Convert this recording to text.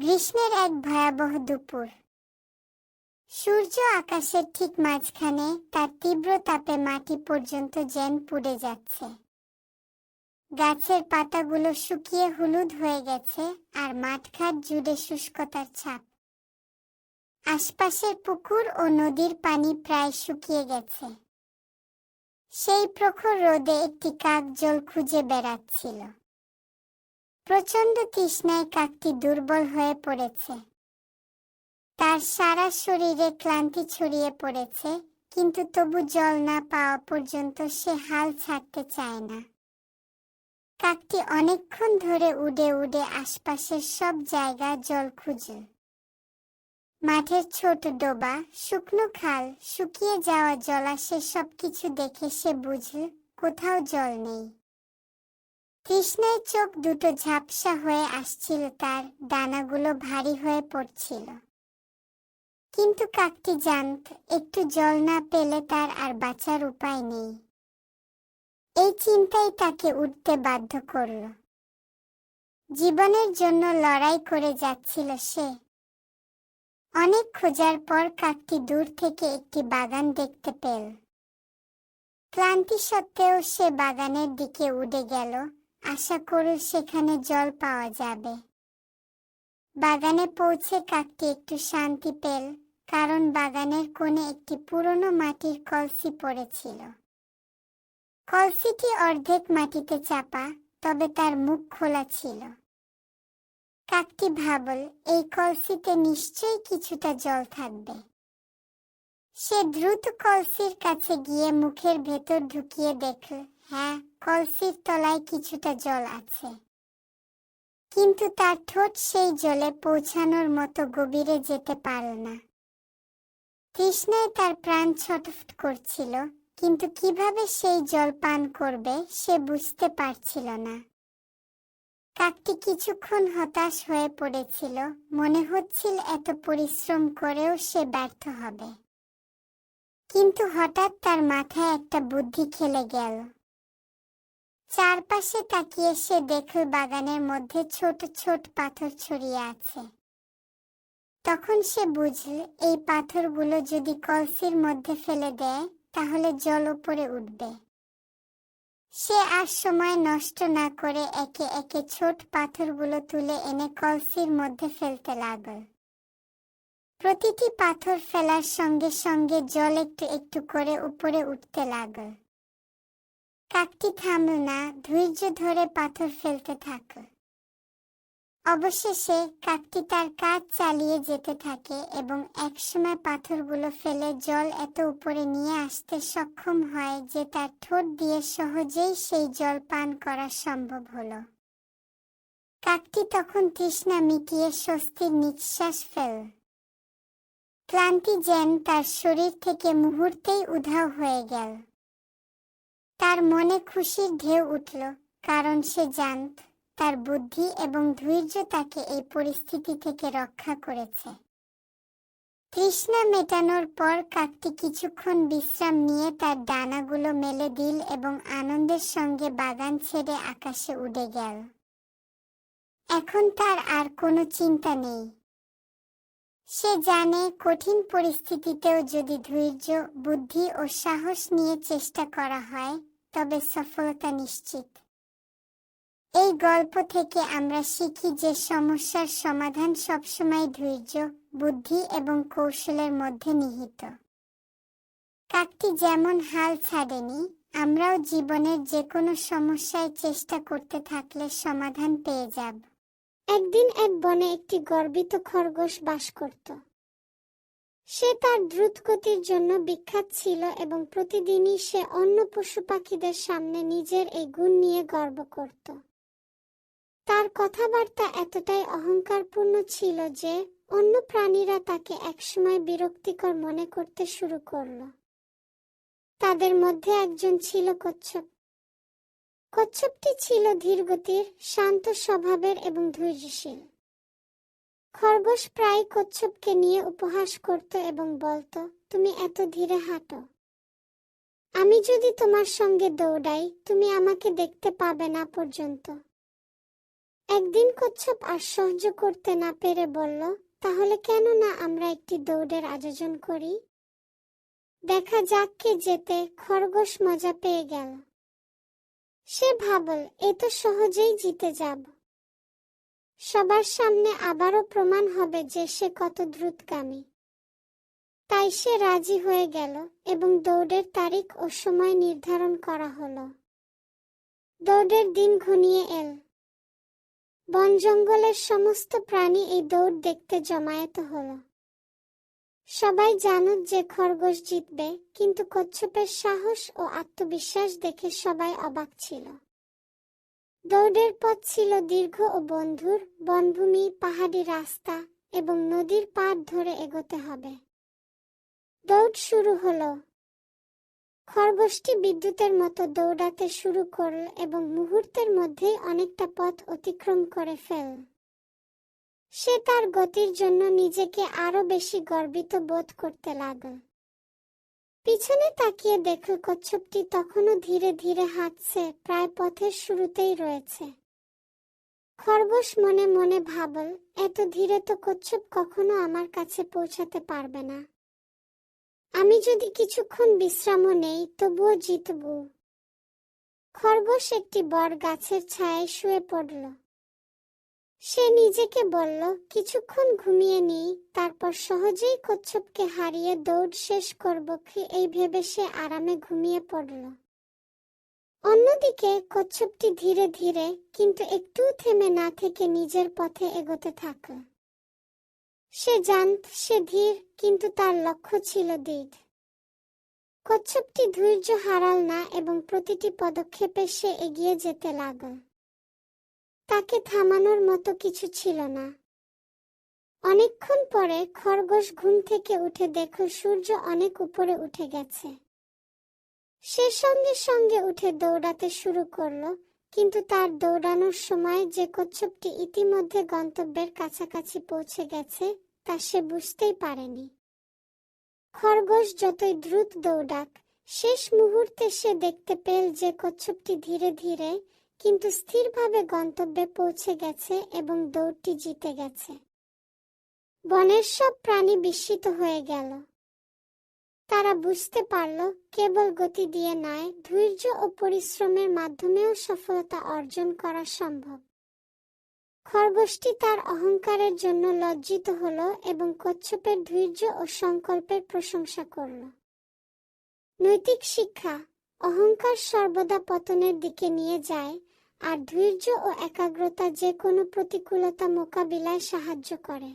গ্রীষ্মের এক ভয়াবহ দুপুর। সূর্য আকাশের ঠিক মাঝখানে তার তীব্র তাপে মাটি পর্যন্ত যেন পুড়ে যাচ্ছে। গাছের পাতাগুলো শুকিয়ে হলুদ হয়ে গেছে আর মাঠঘাট জুড়ে শুষ্কতার ছাপ। আশপাশের পুকুর ও নদীর পানি প্রায় শুকিয়ে গেছে। সেই প্রখর রোদে একটি কাক জল খুঁজে বেড়াচ্ছিল। প্রচণ্ড তৃষ্ণায় কাকটি দুর্বল হয়ে পড়েছে। তার সারা শরীরে ক্লান্তি ছড়িয়ে পড়েছে, কিন্তু তবু জল না পাওয়া পর্যন্ত সে হাল ছাড়তে চায় না। কাকটি অনেকক্ষণ ধরে উড়ে উড়ে আশপাশের সব জায়গা জল খুঁজে। মাঠের ছোট ডোবা, শুকনো খাল, শুকিয়ে যাওয়া জলাশয় সবকিছু দেখে সে বুঝল কোথাও জল নেই। তৃষ্ণায় চোখ দুটো ঝাপসা হয়ে আসছিল, তার ডানাগুলো ভারী হয়ে পড়ছিল। কিন্তু কাকটি জানত, একটু জল না পেলে তার আর বাঁচার উপায় নেই। এই চিন্তাই তাকে উঠতে বাধ্য করল। জীবনের জন্য লড়াই করে যাচ্ছিল সে। অনেক খোঁজার পর কাকটি দূর থেকে একটি বাগান দেখতে পেল। ক্লান্তি সত্ত্বেও সে বাগানের দিকে উড়ে গেল। আশা করল সেখানে জল পাওয়া যাবে। বাগানে পৌঁছে কাকটি একটু শান্তি পেল, কারণ বাগানের কোণে একটি পুরনো মাটির কলসি পড়েছিল। কলসিটি অর্ধেক মাটিতে চাপা, তবে তার মুখ খোলা ছিল। কাকটি ভাবল, এই কলসিতে নিশ্চয়ই কিছুটা জল থাকবে। সে দ্রুত কলসির কাছে গিয়ে মুখের ভেতর ঢুকিয়ে দেখল হ্যাঁ। কলসির তলায় কিছুটা জল আছে। কিন্তু তার ঠোঁট সেই জলে পৌঁছানোর মতো গভীরে যেতে পারল না। তৃষ্ণায় তার প্রাণ ছটফট করছিল, কিন্তু কীভাবে সেই জল পান করবে সে বুঝতে পারছিল না। কাকটি কিছুক্ষণ হতাশ হয়ে পড়েছিল, মনে হচ্ছিল এত পরিশ্রম করেও সে ব্যর্থ হবে। কিন্তু হঠাৎ তার মাথায় একটা বুদ্ধি খেলে গেল। চারপাশে তাকিয়ে সে দেখল বাগানের মধ্যে ছোট ছোট পাথর ছড়িয়ে আছে। তখন সে বুঝল, এই পাথরগুলো যদি কলসির মধ্যে ফেলে দেয়, তাহলে জল উপরে উঠবে। সে আর সময় নষ্ট না করে একে একে ছোট পাথরগুলো তুলে এনে কলসির মধ্যে ফেলতে লাগল। প্রতিটি পাথর ফেলার সঙ্গে সঙ্গে জল একটু একটু করে উপরে উঠতে লাগল। কাকটি থামল না, ধৈর্য ধরে পাথর ফেলতে থাকল অবশেষে কাকটি তার কাজ চালিয়ে যেতে থাকে এবং একসময় পাথরগুলো ফেলে জল এত উপরে নিয়ে আসতে সক্ষম হয় যে তার ঠোঁট দিয়ে সহজেই সেই জল পান করা সম্ভব হলো। কাকটি তখন তৃষ্ণা মিটিয়ে স্বস্তির নিঃশ্বাস ফেল। ক্লান্তি যেন তার শরীর থেকে মুহূর্তেই উধাও হয়ে গেল। তার মনে খুশির ঢেউ উঠল, কারণ সে জানত তার বুদ্ধি এবং ধৈর্য তাকে এই পরিস্থিতি থেকে রক্ষা করেছে। তৃষ্ণা মেটানোর পর কাকটি কিছুক্ষণ বিশ্রাম নিয়ে তার ডানাগুলো মেলে দিল এবং আনন্দের সঙ্গে বাগান ছেড়ে আকাশে উড়ে গেল। এখন তার আর কোনো চিন্তা নেই। সে জানে কঠিন পরিস্থিতিতেও যদি ধৈর্য, বুদ্ধি ও সাহস নিয়ে চেষ্টা করা হয়, তবে সফলতা নিশ্চিত। এই গল্প থেকে আমরা শিখি যে সমস্যার সমাধান সবসময় ধৈর্য, বুদ্ধি এবং কৌশলের মধ্যে নিহিত। কাকটি যেমন হাল ছাড়েনি, আমরাও জীবনের যে কোনো সমস্যায় চেষ্টা করতে থাকলে সমাধান পেয়ে যাব। একদিন এক বনে একটি গর্বিত খরগোশ বাস করত। সে তার দ্রুত গতির জন্য বিখ্যাত ছিল এবং প্রতিদিনই সে অন্য পশু পাখিদের সামনে নিজের এই গুণ নিয়ে গর্ব করত। তার কথাবার্তা এতটাই অহংকারপূর্ণ ছিল যে অন্য প্রাণীরা তাকে একসময় বিরক্তিকর মনে করতে শুরু করল। তাদের মধ্যে একজন ছিল কচ্ছপ। কচ্ছপটি ছিল ধীরগতির, শান্ত স্বভাবের এবং ধৈর্যশীল। খরগোশ প্রায় কচ্ছপকে নিয়ে উপহাস করত এবং বলতো, তুমি এত ধীরে হাঁটো। আমি যদি তোমার সঙ্গে দৌড়াই, তুমি আমাকে দেখতে পাবে না পর্যন্ত। একদিন কচ্ছপ আর সহ্য করতে না পেরে বলল, তাহলে কেন না আমরা একটি দৌড়ের আয়োজন করি? দেখা যাক কে যেতে খরগোশ মজা পেয়ে গেল। সে ভাবল, এ তো সহজেই জিতে যাব। সবার সামনে আবারও প্রমাণ হবে যে সে কত দ্রুতগামী। তাই সে রাজি হয়ে গেল এবং দৌড়ের তারিখ ও সময় নির্ধারণ করা হলো। দৌড়ের দিন ঘনিয়ে এল। বন জঙ্গলের সমস্ত প্রাণী এই দৌড় দেখতে জমায়েত হলো। সবাই জানুক যে খরগোশ জিতবে, কিন্তু কচ্ছপের সাহস ও আত্মবিশ্বাস দেখে সবাই অবাক ছিল। দৌড়ের পথ ছিল দীর্ঘ ও বন্ধুর, বনভূমি, পাহাড়ি রাস্তা এবং নদীর পাড় ধরে এগোতে হবে। দৌড় শুরু হলো। খরগোশটি বিদ্যুতের মতো দৌড়াতে শুরু করল এবং মুহূর্তের মধ্যেই অনেকটা পথ অতিক্রম করে ফেল। সে তার গতির জন্য নিজেকে আরও বেশি গর্বিত বোধ করতে লাগল পিছনে তাকিয়ে দেখল কচ্ছপটি তখনও ধীরে ধীরে হাঁটছে, প্রায় পথের শুরুতেই রয়েছে। খরগোশ মনে মনে ভাবল, এত ধীরে তো কচ্ছপ কখনো আমার কাছে পৌঁছাতে পারবে না। আমি যদি কিছুক্ষণ বিশ্রামও নেই, তবুও জিতব। খরগোশ একটি বট গাছের ছায়ায় শুয়ে পড়ল। সে নিজেকে বলল, কিছুক্ষণ ঘুমিয়ে নিই, তারপর সহজেই কচ্ছপকে হারিয়ে দৌড় শেষ করব কি? এই ভেবে সে আরামে ঘুমিয়ে পড়ল। অন্যদিকে কচ্ছপটি ধীরে ধীরে, কিন্তু একটু থেমে না থেকে নিজের পথে এগোতে থাকল। সে জানত সে ধীর, কিন্তু তার লক্ষ্য ছিল দৃঢ়। কচ্ছপটি ধৈর্য হারাল না এবং প্রতিটি পদক্ষেপে সে এগিয়ে যেতে লাগল। তাকে থামানোর মতো কিছু ছিল না। অনেকক্ষণ পরে খরগোশ ঘুম থেকে উঠে দেখো সূর্য অনেক উপরে উঠে গেছে। সে সঙ্গে সঙ্গে উঠে দৌড়াতে শুরু করল, কিন্তু তার দৌড়ানোর সময় যে কচ্ছপটি ইতিমধ্যে গন্তব্যের কাছাকাছি পৌঁছে গেছে, তা সে বুঝতেই পারেনি। খরগোশ যতই দ্রুত দৌড়াক, শেষ মুহূর্তে সে দেখতে পেল যে কচ্ছপটি ধীরে ধীরে কিন্তু স্থিরভাবে গন্তব্যে পৌঁছে গেছে এবং দৌড়টি জিতে গেছে। বনের সব প্রাণী বিস্মিত হয়ে গেল। তারা বুঝতে পারল, কেবল গতি দিয়ে নয়, ধৈর্য ও পরিশ্রমের মাধ্যমেও সফলতা অর্জন করা সম্ভব। খরগোশটি তার অহংকারের জন্য লজ্জিত হলো এবং কচ্ছপের ধৈর্য ও সংকল্পের প্রশংসা করল। নৈতিক শিক্ষা, অহংকার সর্বদা পতনের দিকে নিয়ে যায় আর ধৈর্য ও একাগ্রতা যে কোনো প্রতিকূলতা মোকাবিলায় সাহায্য করে।